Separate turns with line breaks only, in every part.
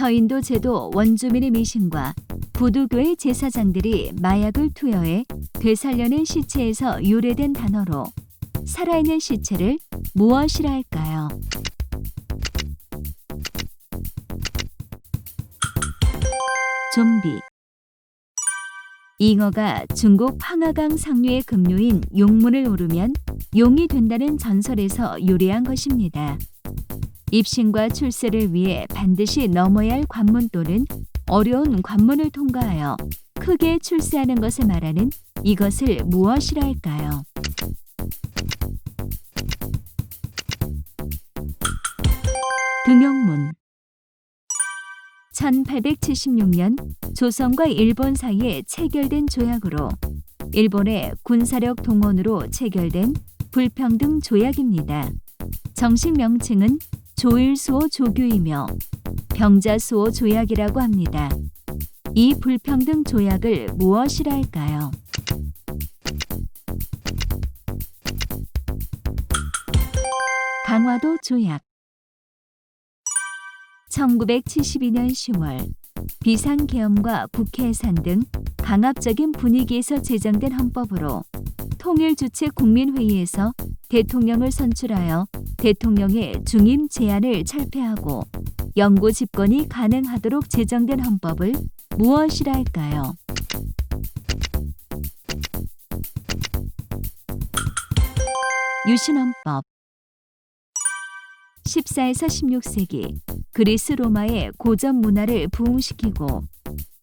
서인도 제도 원주민의 미신과 부두교의 제사장들이 마약을 투여해 되살려낸 시체에서 유래된 단어로 살아있는 시체를 무엇이라 할까요? 좀비 잉어가 중국 황하강 상류의 급류인 용문을 오르면 용이 된다는 전설에서 유래한 것입니다. 입신과 출세를 위해 반드시 넘어야 할 관문 또는 어려운 관문을 통과하여 크게 출세하는 것을 말하는 이것을 무엇이라 할까요? 등용문 1876년 조선과 일본 사이에 체결된 조약으로 일본의 군사력 동원으로 체결된 불평등 조약입니다. 정식 명칭은 조일수호 조규이며 병자수호 조약이라고 합니다. 이 불평등 조약을 무엇이라 할까요? 강화도 조약 1972년 10월 비상계엄과 국회 해산 등 강압적인 분위기에서 제정된 헌법으로 통일주체 국민회의에서 대통령을 선출하여 대통령의 중임 제안을 철폐하고 영구 집권이 가능하도록 제정된 헌법을 무엇이라 할까요? 유신헌법 14에서 16세기 그리스 로마의 고전 문화를 부흥시키고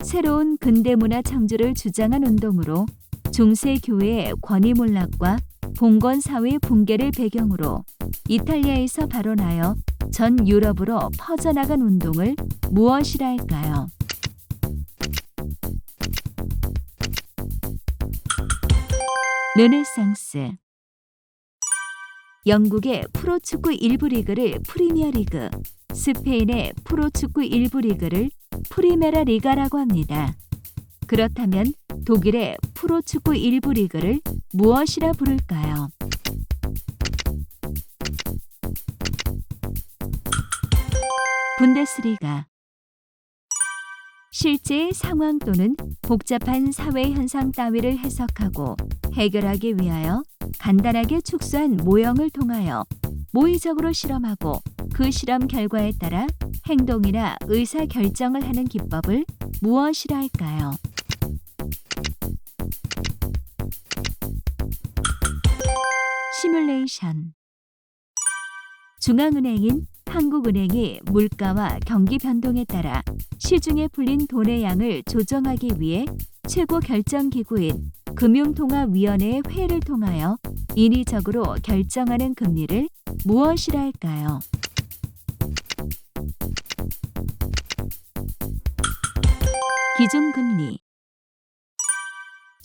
새로운 근대 문화 창조를 주장한 운동으로 중세 교회의 권위 몰락과 봉건 사회 붕괴를 배경으로 이탈리아에서 발원하여 전 유럽으로 퍼져나간 운동을 무엇이라 할까요? 르네상스 영국의 프로축구 1부 리그를 프리미어 리그, 스페인의 프로축구 1부 리그를 프리메라 리가라고 합니다. 그렇다면 독일의 프로축구 1부 리그를 무엇이라 부를까요? 분데스리가 실제의 상황 또는 복잡한 사회 현상 따위를 해석하고 해결하기 위하여 간단하게 축소한 모형을 통하여 모의적으로 실험하고 그 실험 결과에 따라 행동이나 의사 결정을 하는 기법을 무엇이라 할까요? 시뮬레이션 중앙은행인 한국은행이 물가와 경기 변동에 따라 시중에 풀린 돈의 양을 조정하기 위해 최고 결정 기구인 금융통화위원회의 회의를 통하여 인위적으로 결정하는 금리를 무엇이라 할까요? 기준금리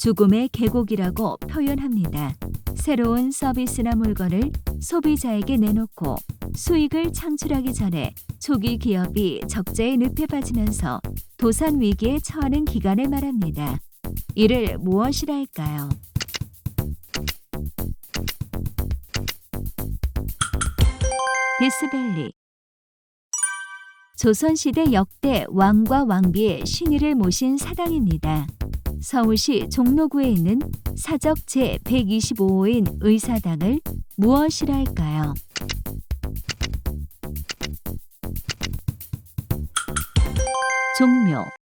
죽음의 계곡이라고 표현합니다. 새로운 서비스나 물건을 소비자에게 내놓고 수익을 창출하기 전에 초기 기업이 적자의 늪에 빠지면서 도산 위기에 처하는 기간을 말합니다. 이를 무엇이라 할까요? 데스밸리 조선시대 역대 왕과 왕비의 신의를 모신 사당입니다. 서울시 종로구에 있는 사적 제125호인 의사당을 무엇이라 할까요? 종묘